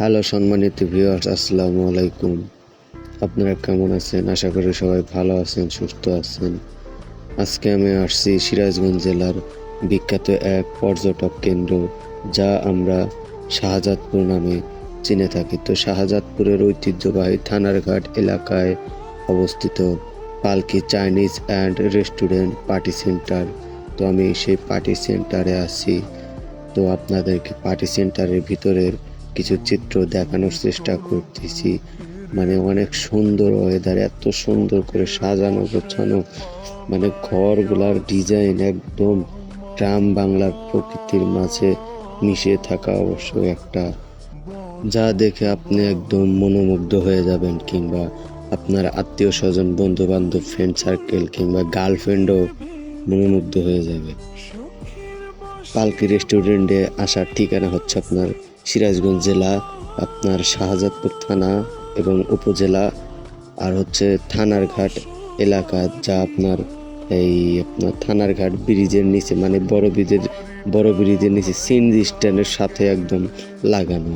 Hello সম্মানিত viewers, আসসালামু আলাইকুম। আপনারা কেমন আছেন? আশা করি সবাই ভালো আছেন, সুস্থ আছেন। আজকে আমি আসছি সিরাজগঞ্জ জেলার বিখ্যাত এক পর্যটক কেন্দ্র, যা আমরা শাহজাদপুর নামে চিনে থাকি। তো শাহজাদপুরের ঐতিহ্যবাহী থানারঘাট এলাকায় অবস্থিত Palki Chinese and restaurant party centre. তো আমি সেই পার্টি সেন্টারে আছি। তো আপনাদেরকে পার্টি সেন্টারের ভিতরের কিছু চিত্র দেখানোর চেষ্টা করতেছি। মানে অনেক সুন্দর ওয়েদার এত সুন্দর করে সাজানো গোছানো। মানে ঘরগুলার ডিজাইন একদম গ্রাম বাংলার প্রকৃতির মাঝে মিশে থাকা অবশ্য একটা। যা দেখে আপনি একদম মনোমুগ্ধ হয়ে যাবেন, কিংবা আপনার আত্মীয় স্বজন বন্ধু বান্ধব ফ্রেন্ড সার্কেল কিংবা গার্লফ্রেন্ডও মনোমুগ্ধ হয়ে যাবে। পালকি রেস্টুরেন্টে আসার ঠিকানা হচ্ছে আপনার সিরাজগঞ্জ জেলা, আপনার শাহজাদপুর থানা এবং উপজেলা, আর হচ্ছে থানার ঘাট এলাকা যা আপনার এই আপনার থানার ঘাট ব্রিজের নিচে মানে বড় ব্রিজের বড় ব্রিজের নিচে সিনজি স্ট্যান্ডের সাথে একদম লাগানো।